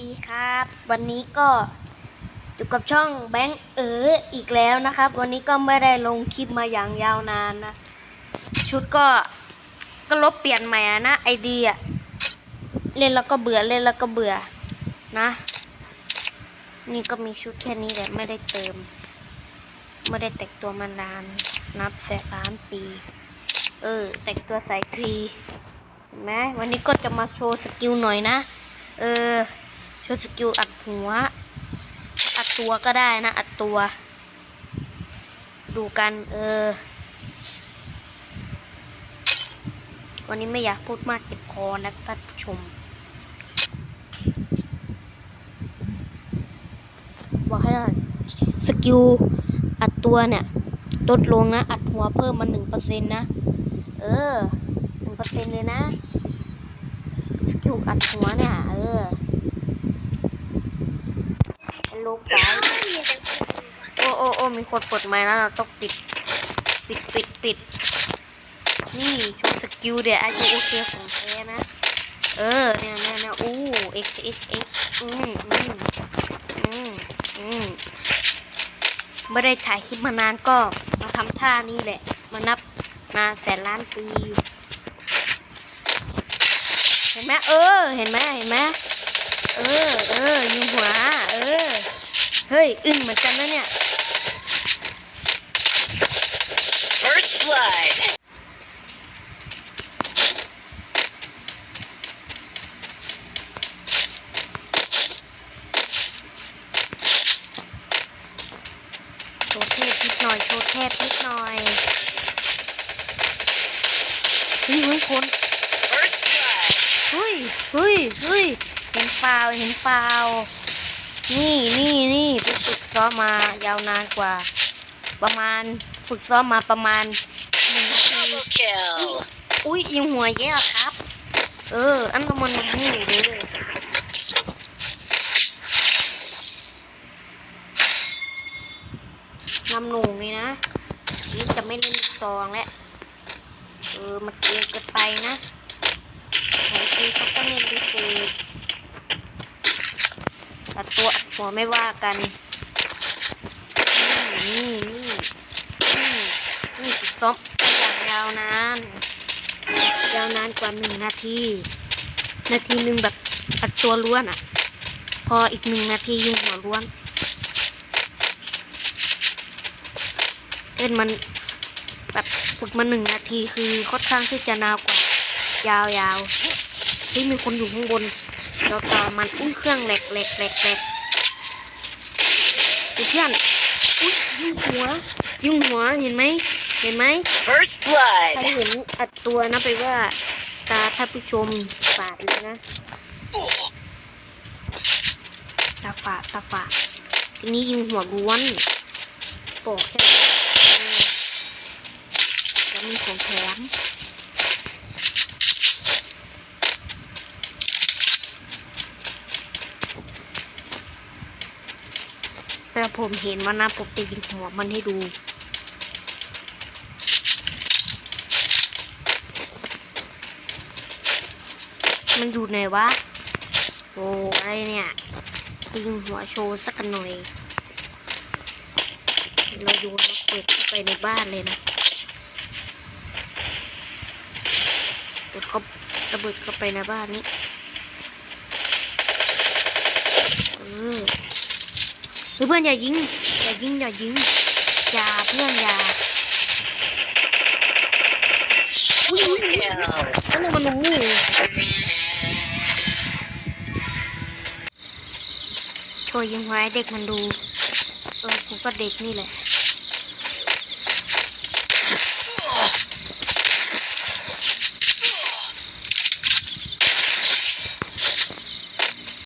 ดีครับ วันนี้ก็อยู่กับช่องแบงค์เอออีกแล้วนะครับ วันนี้ก็ไม่ได้ลงคลิปมาอย่างยาวนานนะ ชุดก็ก็ลบเปลี่ยนใหม่อะนะไอเดียเล่นแล้วก็เบื่อเล่นแล้วก็เบื่อนะ นี่ก็มีชุดแค่นี้แหละไม่ได้เติม ไม่ได้แต่งตัวมานาน นับแสนล้านปี เออ แต่งตัวใส่ครีเห็นไหมวันนี้ก็จะมาโชว์สกิลหน่อยนะ เออ โชว์สกิลอัดหัว อัดตัวก็ได้นะ อัดตัว ดูกัน เออ วันนี้ไม่อยากพูดมากเจ็บคอนะท่านผู้ชม บอกให้สกิลอัดตัวเนี่ยลดลงนะ อัดหัวเพิ่มมาหนึ่งเปอร์เซ็นต์นะ เออหนึ่งเปอร์เซ็นต์เลยนะ สกิลอัดหัวเนี่ยเออ ลบไปโอ้โอ้โอ้มีคนเปิดไมค์แล้วเราต้องปิด ปิดปิดปิด นี่ชว์สกิลเดี๋ยวอายุโอเคของแท้นะ เออเนี่ยเนี่ยเนี่ยอู้เอ็กเอ็กเอ็กอืมอืมอืมอืมไม่ได้ถ่ายคลิปมานานก็มาทำท่านี่แหละ มานับมาแสนล้านปีเห็นไหมเออ เห็นไหมเห็นไหมเออ เออยิงหัว เออ เฮ้ย อึ้งเหมือนกันนะเนี่ย First blood. โชว์เทพนิดหน่อย โชว์เทพนิดหน่อยเฮ้ยเฮ้ยคน First blood. เฮ้ยเฮ้ยเฮ้ยเห็นเปล่าเห็นเปล่า นี่นี่นี่ไปฝึกซ้อมมายาวนานกว่า ประมาณฝึกซ้อมมาประมาณหนึ่งนาทีอุ้ยยิงหัวแย่ครับ เออ อันนั้นมันนี่เลยนำหนูนี่นะนี่จะไม่เล่นซองแล้วเออมันเกินเกินไปนะบางทีเขาก็เล่นพิเศษแต่ตัว หัวไม่ว่ากัน นี่นี่นี่นี่นี่ฝึกซ้อมอย่างยาวนานยาวนานกว่าหนึ่งนาที นาทีหนึ่งแบบอัดตัวล้วนอะ พออีกหนึ่งนาทียิงหัวล้วนเล่นมันแบบฝึกมาหนึ่งนาทีคือค่อนข้างที่จะนาวกว่า ยาวยาวที่มีคนอยู่ข้างบนเราต่อมันอุ้ยเครื่องแหลกแหลกแหลกแหลก เพื่อนอุ้ยยิงหัวยิงหัวเห็นไหมเห็นไหม First ใคร blood. เห็นอัดตัวนะไปว่า ตาท่านผู้ชมฝาดเลยนะตาฝาดตาฝาดทีนี้ยิงหัวล้วนโปกแค่เออแล้วมีของแถม แต่ผมเห็นว่านะผมจะยิงหัวมันให้ดู มันอยู่ไหนวะ โอ้อะไรเนี่ยยิงหัวโชว์สักหน่อย เราโยนระเบิดเข้าไปในบ้านเลยนะเดี๋ยวเขาระเบิดเข้าไปในบ้านนี้เออ เพื่อนอย่ายิงอย่ายิงอย่ายิงอย่าเพื่อนอย่าอุ้ยอุ้ย Kill. อันนั้นมันงูโชยยิงไว้เด็กมันดูเออกูก็เด็กนี่แหละ